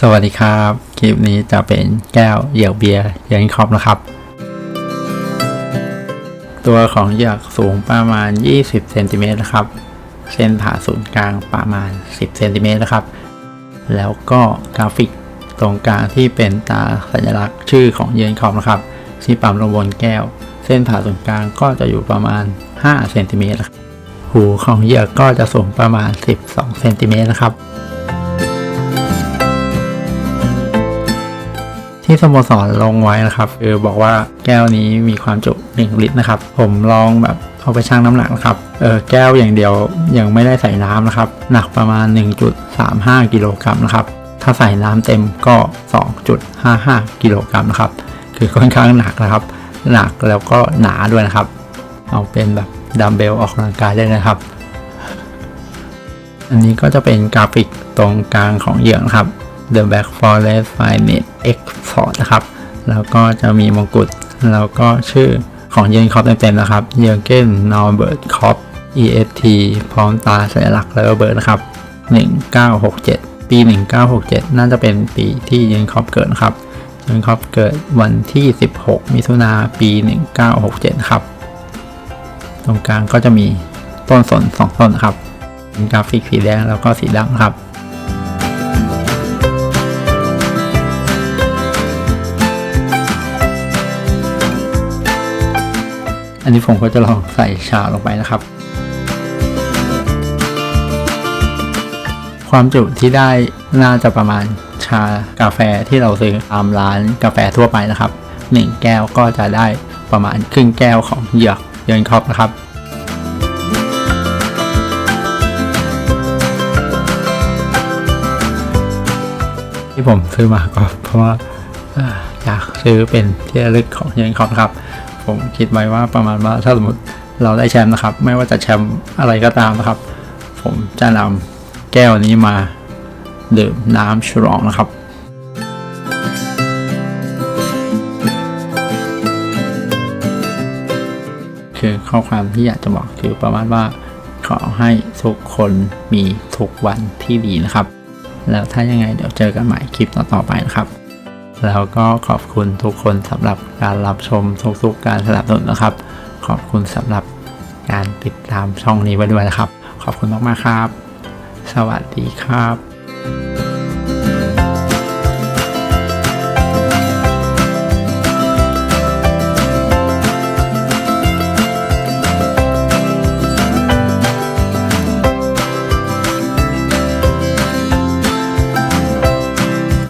สวัสดีครับ คลิปนี้จะเป็นแก้วเหยือกเบียร์เยันคอปนะครับ ตัวของเหยือกสูงประมาณ 20เซนติเมตรนะครับ เส้นผ่าศูนย์กลางประมาณ 10เซนติเมตรนะครับ แล้วก็กราฟิกตรงกลางที่เป็นตาสัญลักษณ์ชื่อของเยันคอปนะครับที่ปั๊มลงบนแก้ว เส้นผ่าศูนย์กลางก็จะอยู่ประมาณ5เซนติเมตรนะครับหูของเหยือกก็จะสูงประมาณ 12เซนติเมตรนะครับ ที่สโมสรลงไว้นะครับคือบอกว่าแก้วนี้มีความจุ 1 ลิตรนะครับ ผมลองแบบเอาไปชั่งน้ำหนักนะครับเออแก้วอย่างเดียวยังไม่ได้ใส่น้ำนะครับ หนักประมาณ 1.35 กิโลกรัมนะครับ ถ้าใส่น้ำเต็มก็ 2.55 กิโลกรัมนะครับ คือค่อนข้างหนักนะครับ หนักแล้วก็หนาด้วยนะครับ เอาเป็นแบบดัมเบลออกกำลังกายได้นะครับ อันนี้ก็จะเป็นกราฟิกตรงกลางของเหยื่อนะครับ The Black Forest Finest Export นะครับ แล้วก็จะมีมงกุฎ แล้วก็ชื่อของเยนคอปเต็มๆนะครับ เยอร์เกนนอร์เบิร์ตคอป EST พร้อมตาสัญลักษณ์แล้วก็เบิร์ดนะครับ 1967 ปี 1967 น่าจะเป็นปีที่เยนคอปเกิดครับ เยนคอปเกิดวันที่ 16 มิถุนาปี 1967 ครับ ตรงกลางก็จะมีต้นสนสองต้นครับ กราฟิกสีแดงแล้วก็สีดำครับ อันนี้ผมก็จะลองใส่ชาลงไปนะครับ ความจุที่ได้น่าจะประมาณชากาแฟที่เราซื้อตามร้านกาแฟทั่วไปนะครับ 1 แก้วก็จะได้ประมาณครึ่งแก้วของเหยือกเยินครอบนะครับที่ผมซื้อมาก็เพราะว่าอยากซื้อเป็นที่ระลึกของเยินครอบครับ ผมคิดไว้ว่าประมาณว่าถ้าสมมติเราได้แชมป์นะครับ ไม่ว่าจะแชมป์อะไรก็ตามนะครับ ผมจะนำแก้วนี้มาดื่มน้ำฉลองนะครับคือข้อความที่อยากจะบอกคือประมาณว่าขอให้ทุกคนมีทุกวันที่ดีนะครับ แล้วถ้ายังไงเดี๋ยวเจอกันใหม่คลิปต่อๆไปนะครับ แล้วก็ขอบคุณทุกคนสำหรับการรับชมทุกๆการสนับสนุนนะครับ ขอบคุณสำหรับการติดตามช่องนี้ไว้ด้วยนะครับ ขอบคุณมากๆครับ สวัสดีครับ